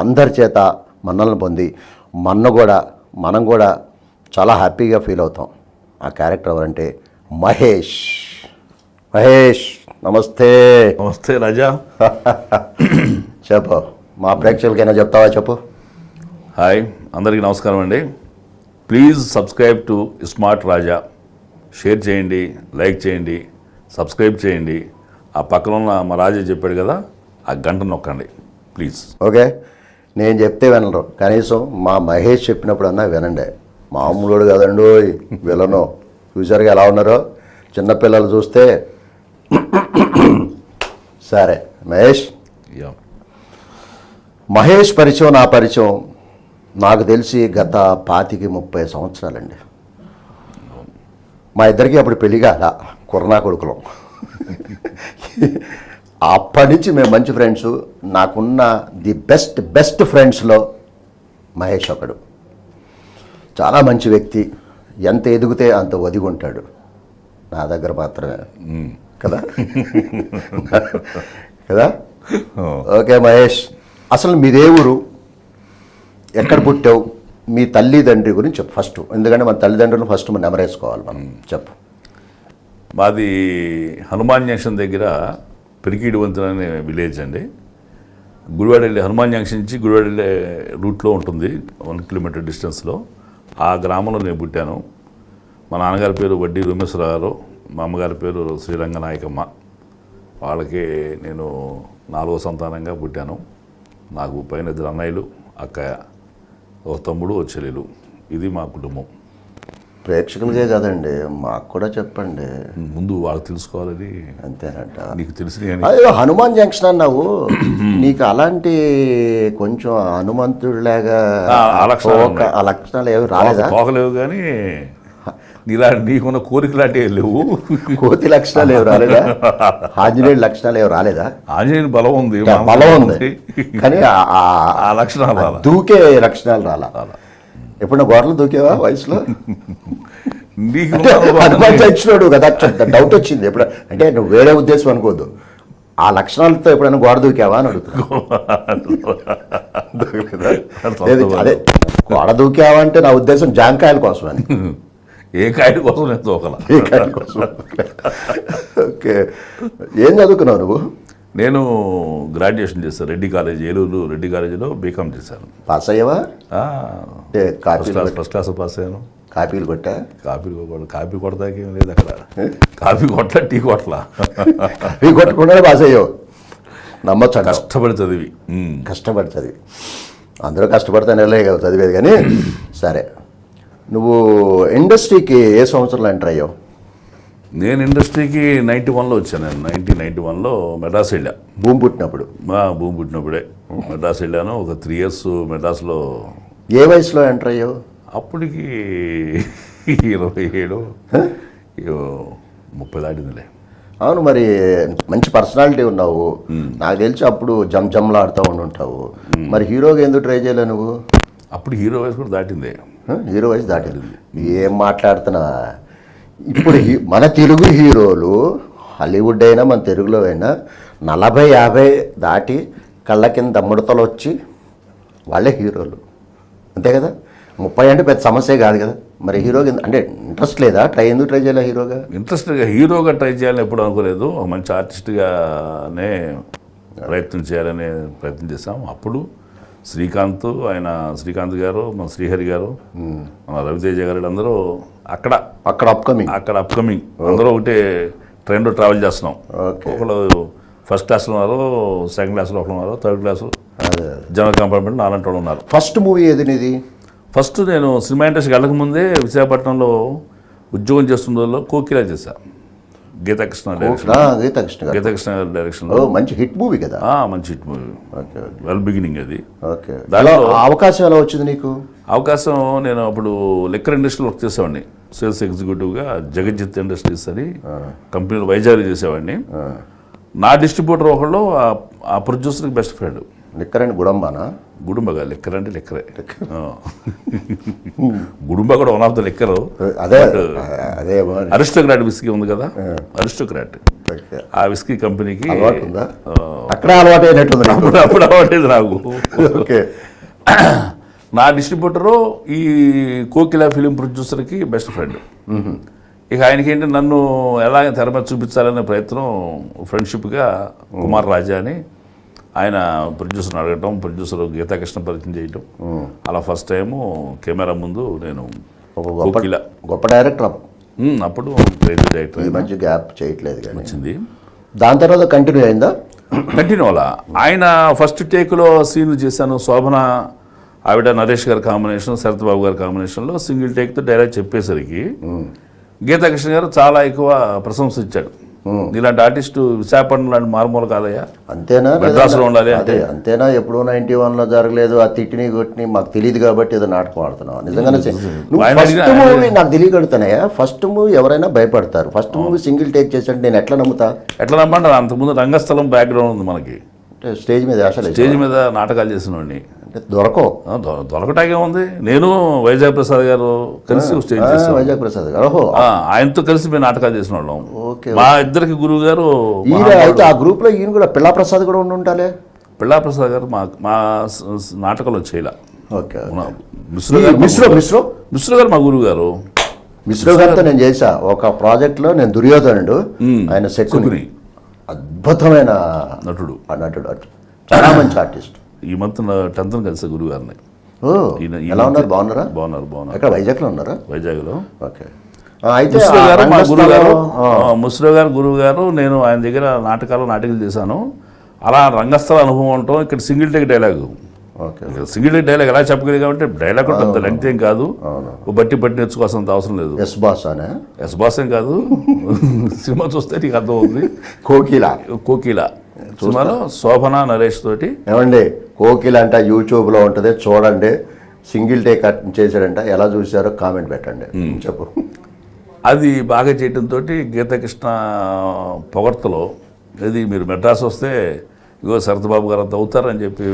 అందరి చేత మన్నలను పొంది మన్న కూడా మనం కూడా చాలా హ్యాపీగా ఫీల్ అవుతాం. ఆ క్యారెక్టర్ ఎవరంటే మహేష్. మహేష్ నమస్తే. నమస్తే రాజా. చెప్పు మా ప్రేక్షకులకైనా చెప్తావా చెప్పు? హాయ్ అందరికీ నమస్కారం అండి. Please subscribe to smart Raja. Share చేయండి లైక్ చేయండి సబ్స్క్రైబ్ చేయండి. ఆ పక్కన ఉన్న మా రాజా చెప్పాడు కదా ఆ గంట నొక్కండి ప్లీజ్. ఓకే. నేను చెప్తే వినరు. కనీసం మా మహేష్ చెప్పినప్పుడన్నా వినండి. మామూలుడు కదండి విలను. చూసారుగా ఎలా ఉన్నారో? చిన్నపిల్లలు చూస్తే సరే. మహేష్? మహేష్ పరిచయం నా పరిచయం నాకు తెలిసి గత పాతికి ముప్పై సంవత్సరాలండి. మా ఇద్దరికి అప్పుడు పెళ్ళి కాల. కుర్నా కొడుకులం. అప్పటి నుంచి మేము మంచి ఫ్రెండ్స్ నాకున్న ది బెస్ట్ బెస్ట్ ఫ్రెండ్స్లో మహేష్ ఒకడు. చాలా మంచి వ్యక్తి. ఎంత ఎదిగితే అంత ఒదిగి ఉంటాడు నా దగ్గర మాత్రమే. కదా? కదా? ఓకే మహేష్. అసలు మీదే ఊరు. ఎక్కడ పుట్టావు? మీ తల్లిదండ్రి గురించి చెప్పు ఫస్ట్ ఎందుకంటే మన తల్లిదండ్రులను ఫస్ట్ మనం నెమరేసుకోవాలి మనం. చెప్పు. మాది హనుమాన్ జంక్షన్ దగ్గర పెరికీడి వంతెన అనే విలేజ్ అండి. గుడివాడ వెళ్ళి హనుమాన్ జంక్షన్ నుంచి గుడివాడ వెళ్ళే రూట్లో ఉంటుంది వన్ కిలోమీటర్ డిస్టెన్స్లో. ఆ గ్రామంలో నేను పుట్టాను. మా నాన్నగారి పేరు వడ్డీ రోమేశ్వరరావు గారు మా అమ్మగారి పేరు శ్రీరంగ నాయకమ్మ వాళ్ళకి నేను నాలుగో సంతానంగా పుట్టాను. నాకు పైన ఇద్దరు అన్నయ్యలు అక్కయ్య ఒక తమ్ముడు ఒక చెల్లెలు. ఇది మా కుటుంబం. ప్రేక్షకులకే కదండి మాకు కూడా చెప్పండి. ముందు వాళ్ళకి తెలుసుకోవాలని అంతేనంట. నీకు తెలిసిన అదే హనుమాన్ జంక్షన్ అన్నావు. నీకు అలాంటి కొంచెం హనుమంతుడిలాగా ఆ, లక్షణాలు ఏవి రాలేదా? కానీ నీలా నీకున్న కోరిక లాంటివి లేవు. కోతి లక్షణాలు ఏవి రాలేదా? ఆంజనేయుడి లక్షణాలు ఏవి రాలేదా? ఆంజనేయుని బలం ఉంది బలం ఉంది. కానీ ఆ- లక్షణాలు దూకే లక్షణాలు రాలా. ఎప్పుడన్నా గోడలు దూకేవా వయసులో? నీకు జంక్షనుడు కదా డౌట్ వచ్చింది. ఎప్పుడు అంటే నువ్వు వేరే ఉద్దేశం అనుకోవద్దు. ఆ లక్షణాలతో ఎప్పుడైనా గోడ దూకావా అని అడుగుతున్నా. లేదు, అదే గోడ దూకావా అంటే నా ఉద్దేశం జాంకాయల కోసం అని ఏ కాయడి కోసం నేను ఏ కాయల కోసం ఓకే. ఏం చదువుకున్నావు నువ్వు? నేను గ్రాడ్యుయేషన్ చేశాను. రెడ్డి కాలేజ్ ఏలూరు రెడ్డి కాలేజీలో బీకామ్ చేశాను. పాస్ అయ్యావా? ఫస్ట్ కాపీలు క్లాస్ ఫస్ట్ క్లాస్ పాస్ అయ్యాను. కాపీలు కొట్టా? కాపీ కొ- కాపీ కొడతాకేం లేదు అక్కడ. కాపీ కొట్ల టీ కొట్ల కాపీ కొట్టకుండా పాస్ అయ్యావు. నమ్మచ్చు. కష్టపడి చదివి. కష్టపడి చదివి. అందరూ కష్టపడితేనే చదివేది కానీ. సరే. నువ్వు ఇండస్ట్రీకి ఏ సంవత్సరంలో ఎంటర్ అయ్యావు? నేను ఇండస్ట్రీకి నైంటీ వన్లో వచ్చాను నేను. నైన్టీన్ నైంటీ వన్లో మెడ్రాస్ వెళ్ళా. భూమి పుట్టినప్పుడు. మా భూమి పుట్టినప్పుడే. మెడ్రాస్ వెళ్ళాను. ఒక త్రీ ఇయర్స్ మెడ్రాస్లో ఏ వయసులో ఎంటర్ అయ్యావు? అప్పటికి ఇరవై ఏడు. ముప్పై దాటిందిలే. అవును మరి మంచి పర్సనాలిటీ ఉన్నావు. నాకు తెలిసి అప్పుడు జమ్ జమ్లాడుతూ ఉండి ఉంటావు. మరి హీరోగా ఎందుకు ట్రై చేయలే నువ్వు? అప్పుడు హీరో వయసు కూడా దాటింది? హీరో వయసు దాటింది. ఏం మాట్లాడుతున్నా? ఇప్పుడు మన తెలుగు హీరోలు హాలీవుడ్ అయినా మన తెలుగులో అయినా నలభై యాభై దాటి కళ్ళ కింద ముడతలు వచ్చి వాళ్ళే హీరోలు. అంతే కదా? ముప్పై అంటే పెద్ద సమస్య కాదు కదా? మరి హీరోకి అంటే ఇంట్రెస్ట్ లేదా? ట్రై ఎందుకు ట్రై చేయలే హీరోగా? ఇంట్రెస్ట్గా హీరోగా ట్రై చేయాలని ఎప్పుడు అనుకోలేదు. మంచి ఆర్టిస్ట్గానే ప్రయత్నం చేయాలనే ప్రయత్నం చేశాం అప్పుడు శ్రీకాంత్ ఆయన శ్రీకాంత్ గారు మన శ్రీహరి గారు మన రవితేజ గారు అందరూ అక్కడ. అక్కడ అప్కమింగ్ అక్కడ అప్కమింగ్ అందరూ ఒకటే ట్రైన్లో ట్రావెల్ చేస్తున్నాం. ఒకళ్ళు ఫస్ట్ క్లాస్లో ఉన్నారు సెకండ్ క్లాస్లో ఒకరు ఉన్నారు థర్డ్ క్లాస్ జనరల్ కంపార్ట్మెంట్ నాలంటి వాళ్ళు ఉన్నారు. ఫస్ట్ మూవీ ఏది నీది? ఫస్ట్ నేను సినిమా ఇండస్ట్రీకి వెళ్ళకముందే విశాఖపట్నంలో ఉద్యోగం చేస్తున్న రోజుల్లో కోకిలా చేశా. గీతాకృష్ణ డైరెక్షన్ గీతాకృష్ణ గారు. గీతాకృష్ణ గారి ఓ డైరెక్షన్లో మంచి హిట్ మూవీ కదా. మంచి hit movie okay well beginning అది. ఓకే. అవకాశం ఎలా వచ్చింది నీకు? అవకాశం నేను అప్పుడు లిక్కర్ ఇండస్ట్రీలో వర్క్ చేసేవాడిని. సేల్స్ ఎగ్జిక్యూటివ్గా జగజ్జిత్ ఇండస్ట్రీస్ అని కంపెనీలో వైజాగ్ చేసేవాడిని. నా డిస్ట్రిబ్యూటర్ ఒకళ్ళు ఆ- ఆ ప్రొడ్యూసర్కి బెస్ట్ ఫ్రెండ్ లిక్కరని గుడంబానా? గుడుంబగా లెక్కర్. అంటే లెక్కరే. గుడుంబ కూడా వన్ ఆఫ్ ద లెక్కరు. అదే అదే. అరిస్టోక్రాట్ విస్కీ ఉంది కదా? అరిస్టోక్రాట్. ఆ విస్కీ కంపెనీకి అలవాటు అక్కడ అలవాటు అయినట్టుంది. అప్పుడు అప్పుడు అవ్వలేదు నాకు. ఓకే. నా డిస్ట్రిబ్యూటరు ఈ కోకిల ఫిలిం ప్రొడ్యూసర్కి బెస్ట్ ఫ్రెండ్ ఇక ఆయనకి ఏంటి నన్ను ఎలా తెర మీద చూపించాలనే ప్రయత్నం ఫ్రెండ్షిప్గా కుమార్ రాజా అని ఆయన ప్రొడ్యూసర్ని అడగటం ప్రొడ్యూసర్ గీతాకృష్ణ పరిచయం చేయటం. అలా ఫస్ట్ టైము కెమెరా ముందు నేను ఒక గొప్ప డైరెక్టర్ అప్పుడు క్రేజీ డైరెక్టర్ మధ్య గ్యాప్ చేయట్లేదు వచ్చింది. దాని తర్వాత కంటిన్యూ అయిందా? కంటిన్యూ అలా. ఆయన ఫస్ట్ టేక్లో సీన్లు చేశాను శోభన ఆవిడ నరేష్ గారి కాంబినేషన్ శరత్ బాబు గారి కాంబినేషన్లో సింగిల్ టేక్తో డైలాగ్ చెప్పేసరికి గీతాకృష్ణ గారు చాలా ఎక్కువ ప్రశంస ఇచ్చాడు. ఇలాంటి ఆర్టిస్టు విశాఖపట్నం లాంటి మారుమూల కాదయ్యా? అంతేనా? మెడ్రాస్లో ఉండాలి అదే అంతేనా? ఎప్పుడు నైన్టీ వన్లో జరగలేదు ఆ తిట్టిని కొట్టిని మాకు తెలియదు కాబట్టి ఏదో నాటకం ఆడుతున్నావు. నిజంగానే ఫస్ట్ మూవీ నాకు తెలియగడుతున్నాయా ఫస్ట్ మూవీ ఎవరైనా భయపడతారు. ఫస్ట్ మూవీ సింగిల్ టేక్ చేసాడు నేను ఎట్లా నమ్ముతా? ఎట్లా నమ్మంటారు? అంతకుముందు రంగస్థలం బ్యాక్గ్రౌండ్ ఉంది మనకి. స్టేజ్ మీద అసలు స్టేజ్ మీద నాటకాలు చేసిన వాడిని అంటే దొరకవు. దొరకటాగే ఉంది నేను వైజాగ్ ప్రసాద్ గారు కలిసి స్టేజ్ వైజాగ్ ప్రసాద్ గారు. ఓహో. ఆయనతో కలిసి మేము నాటకాలు చేసిన వాళ్ళం ఓకే మా ఇద్దరికి గురువు గారు అయితే ఆ గ్రూప్లో ఈయన కూడా పిల్లా ప్రసాద్ కూడా ఉండి ఉంటాలే పిల్లా ప్రసాద్ గారు మా మా నాటకంలో చేయలే. ఓకే మిశ్రో మిశ్రో గురువు- మిశ్రో మిశ్రో? గారు మా గురువు గారు. మిశ్రో గారితో నేను చేశా. ఒక ప్రాజెక్ట్లో నేను దుర్యోధనుడు ఆయన శకుని. అద్భుతమైన నటుడు. ఆ నటుడు. చాలా మంచి ఆర్టిస్ట్ ఈ మంత్ టెన్త్ కలిసి గురువు గారిని ఎలా ఉన్నారు? బాగున్నారా? బాగున్నారు బాగున్నారు. ఎక్కడ? వైజాగ్లో ఉన్నారా? వైజాగ్లో. ఓకే. అయితే గారు మా గురువు గారు ముస్రో గారు గురువు గారు నేను ఆయన దగ్గర నాటకాలు నాటకాలు చేశాను అలా రంగస్థల అనుభవం ఉంటాం ఇక్కడ single take dialogue. Okay. Single take dialogue ఎలా చెప్పగలిగామంటే డైలాగ్ కూడా పెద్ద లెంగ్త్ ఏం కాదు. బట్టి బట్టి నేర్చుకోవాల్సినంత అవసరం లేదు. ఎస్ బాస్ ఎస్ బాస్ ఏం కాదు. సినిమా చూస్తే నీకు అర్థం అవుతుంది కోకిల. కోకిల సినిమాలో శోభన నరేష్ తోటి ఏమండి? కోకిల అంట యూట్యూబ్లో ఉంటది చూడండి. సింగిల్ టేక్ చేశాడంట ఎలా చూసారో కామెంట్ పెట్టండి. చెప్పు. అది బాగా చేయడంతో గీతకృష్ణ పొగడ్తలో ఇది మీరు మెడ్రాస్ వస్తే ఇగో శరత్బాబు గారు అంత అవుతారని చెప్పి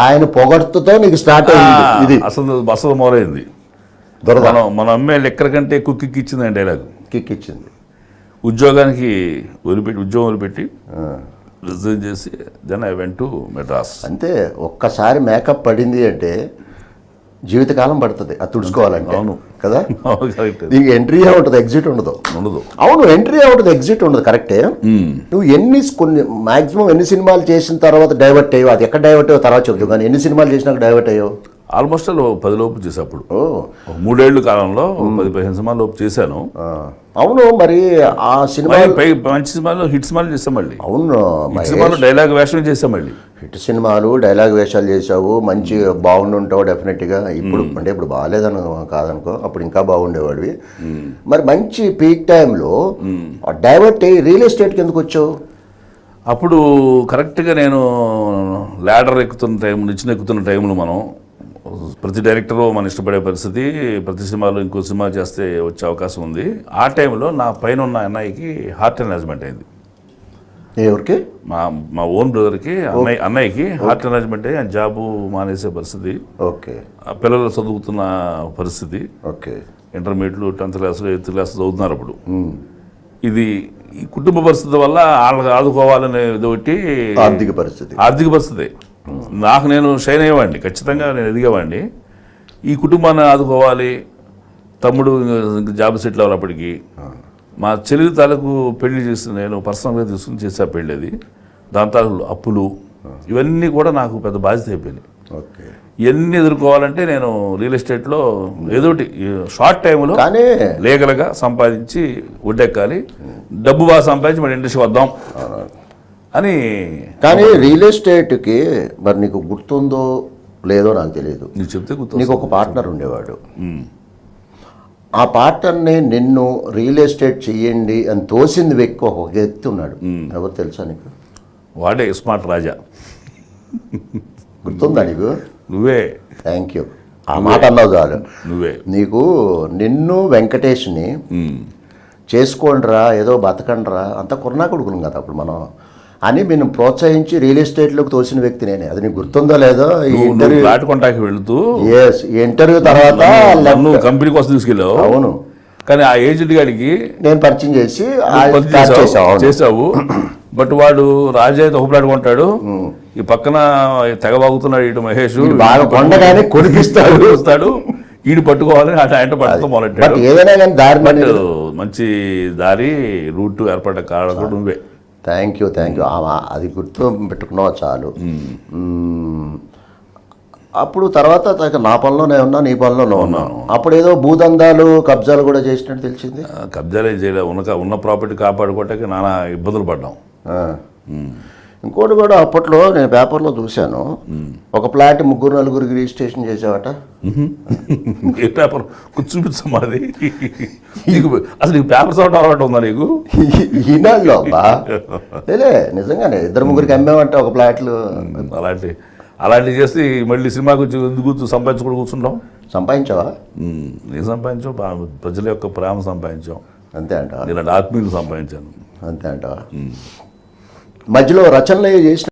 ఆయన పొగడ్తతో నీకు స్టార్ట్ అయింది ఇది. అసలు అసలు మొదలైంది. మనం మన అమ్మాయి లెక్కల కంటే కుక్కి ఇచ్చింది డైలాగ్ కిక్ ఇచ్చింది. ఉద్యోగానికి వదిలిపెట్టి ఉద్యోగం వదిలిపెట్టి. రిజైన్ చేసి then I went to Madras. అంతే ఒక్కసారి మేకప్ పడింది అంటే జీవితకాలం పడుతుంది అది తుడుచుకోవాలంటే. అవును. కదా? దీనికి ఎంట్రీ ఉంటుంది ఎగ్జిట్ ఉండదు. ఉండదు. అవును ఎంట్రీ ఉంటుంది ఎగ్జిట్ ఉండదు కరెక్టే. నువ్వు ఎన్ని కొన్ని మాక్సిమం ఎన్ని సినిమాలు చేసిన తర్వాత డైవర్ట్ అయ్యో అది ఎక్కడ డైవర్ట్ అయ్యో తర్వాత చెబుతావు. కానీ ఎన్ని సినిమాలు చేసినాక డైవర్ట్ అయ్యో ఆల్మోస్ట్ పది లోపు చేసా అప్పుడు మూడేళ్ళు కాలంలో పది పదిహేను సినిమాల లోపు చేశాను. అవును మరి ఆ సినిమా మంచి సినిమాలు హిట్ సినిమాలు చేసాం మళ్ళీ. అవును సినిమాలో డైలాగ్ వేషం చేసాం మళ్ళీ. హిట్ సినిమాలు డైలాగ్ వేషాలు చేసావు మంచి బాగుండుంటావు డెఫినెట్గా. ఇప్పుడు అంటే ఇప్పుడు బాగాలేదని కాదనుకో. అప్పుడు ఇంకా బాగుండేవాడివి. మరి మంచి పీక్ టైంలో డైవర్ట్ అయ్యి రియల్ ఎస్టేట్కి ఎందుకు వచ్చావు? అప్పుడు కరెక్ట్గా నేను ల్యాడర్ ఎక్కుతున్న టైం నిచ్చిన ఎక్కుతున్న టైంలో మనం ప్రతి డైరెక్టరు మన ఇష్టపడే పరిస్థితి ప్రతి సినిమాలో ఇంకో సినిమా చేస్తే వచ్చే అవకాశం ఉంది. ఆ టైంలో నా పైన ఉన్న అన్నయ్యకి హార్ట్ ఎన్లాజ్మెంట్ అయింది. ఎవరికి మా మా ఓన్ బ్రదర్కి అన్నయ్య అన్నయ్యకి హార్ట్ ఎన్లాజ్మెంట్ అయ్యి ఆయన జాబు మానేసే పరిస్థితి. ఓకే. పిల్లలు చదువుతున్న పరిస్థితి. ఓకే. ఇంటర్మీడియట్లు టెన్త్ క్లాసులు ఎయిత్ క్లాస్ చదువుతున్నారు అప్పుడు. ఇది ఈ కుటుంబ పరిస్థితి వల్ల వాళ్ళకి ఆదుకోవాలనే ఇది ఒకటి ఆర్థిక పరిస్థితి. ఆర్థిక పరిస్థితి. నాకు నేను షైన్ అయ్యేవాడిని ఖచ్చితంగా నేను ఎదిగేవాడిని. ఈ కుటుంబాన్ని ఆదుకోవాలి తమ్ముడు జాబ్ సెటిల్ అవ్వనప్పటికీ మా చెల్లి తాలూకు పెళ్ళి చేసి నేను పర్సనల్గా తీసుకుని చేసా పెళ్ళి అది దాని తాలూకు అప్పులు ఇవన్నీ కూడా నాకు పెద్ద బాధ్యత అయిపోయినాయి ఓకే. ఇవన్నీ ఎదుర్కోవాలంటే నేను రియల్ ఎస్టేట్లో ఏదో ఒకటి షార్ట్ టైంలో కానీ లీగల్గా సంపాదించి ఒడ్డెక్కాలి. డబ్బు బాగా సంపాదించి మన ఇండస్ట్రీ వద్దాం. అని కానీ రియల్ ఎస్టేట్కి మరి నీకు గుర్తుందో లేదో నాకు తెలియదు నీకు చెప్తే గుర్తు నీకు ఒక పార్ట్నర్ ఉండేవాడు. ఆ పార్ట్నర్ని నిన్ను రియల్ ఎస్టేట్ చెయ్యండి అని తోసింది వ్యక్తి ఒక వ్యక్తి ఉన్నాడు. ఎవరు తెలుసా నీకు? వాడే స్మార్ట్ రాజా. గుర్తుందా నీకు? నువ్వే. థ్యాంక్ యూ ఆ మాట అన్నావు చాలు. నువ్వే. నీకు నిన్ను వెంకటేష్ని. చేసుకోండిరా ఏదో బతకండిరా అంత కొరనా కొడుకులు కదా అప్పుడు మనం. అని నేను ప్రోత్సహించి రియల్ ఎస్టేట్లోకి తోసిన వ్యక్తి నేనే. అది నీకు గుర్తుందో లేదో ఈ ఇంటర్వ్యూ ఫ్లాట్ కొంటాకి వెళుతూ ఎస్ ఈ ఇంటర్వ్యూ తర్వాత కంపెనీ కోసం తీసుకెళ్ళావు. అవును. కానీ ఆ ఏజెంట్ గారికి నేను పరిచయం చేసి చేసావు, బట్ వాడు రాజు అయితే ఒక ప్లాట్ కొంటాడు. ఈ పక్కన తెగబాగుతున్నాడు ఇటు మహేష్. బాగా కొండగానే కొనిపిస్తాడు వస్తాడు ఈడు పట్టుకోవాలని అటు ఆయన పట్టుకో బట్ మొదలెట్టాడు ఏదైనా కానీ దారి మంచి దారి రూట్ ఏర్పడ్డ కారణం కూడా నువ్వే. Thank you thank you. అది గుర్తు పెట్టుకున్నావు చాలు. అప్పుడు తర్వాత నా పనిలోనే ఉన్నా నీ పనిలోనే ఉన్నాను అప్పుడు ఏదో భూదందాలు కబ్జాలు కూడా చేసినట్టు తెలిసింది? కబ్జాలే చేయలే. ఉన్న ఉన్న ప్రాపర్టీ కాపాడుకోవటానికి నానా ఇబ్బందులు పడ్డాం. ఇంకోటి కూడా అప్పట్లో నేను పేపర్లో చూశాను. ఒక ప్లాట్ ముగ్గురు నలుగురికి రిజిస్ట్రేషన్ చేసావట ఏ పేపర్? చూపించమ్మా అది. నీకు అసలు నీకు పేపర్ చదవడం అలవాటు ఉందా నీకు? ఈనాడులో అబ్బా. లేలే నిజంగానే ఇద్దరు ముగ్గురికి అమ్మేమంటే ఒక ప్లాట్లు అలాంటి అలాంటివి చేసి మళ్ళీ సినిమాకి వచ్చి ఎందుకు సంపాదించుకుని కూర్చుంటాం సంపాదించావా? ఏం సంపాదించాం ప్రజల యొక్క ప్రేమ సంపాదించాం అంతే అంటావా? ఇలాంటి ఆత్మీయులు సంపాదించాను. అంతే అంటావా? మధ్యలో రచనలు చేసిన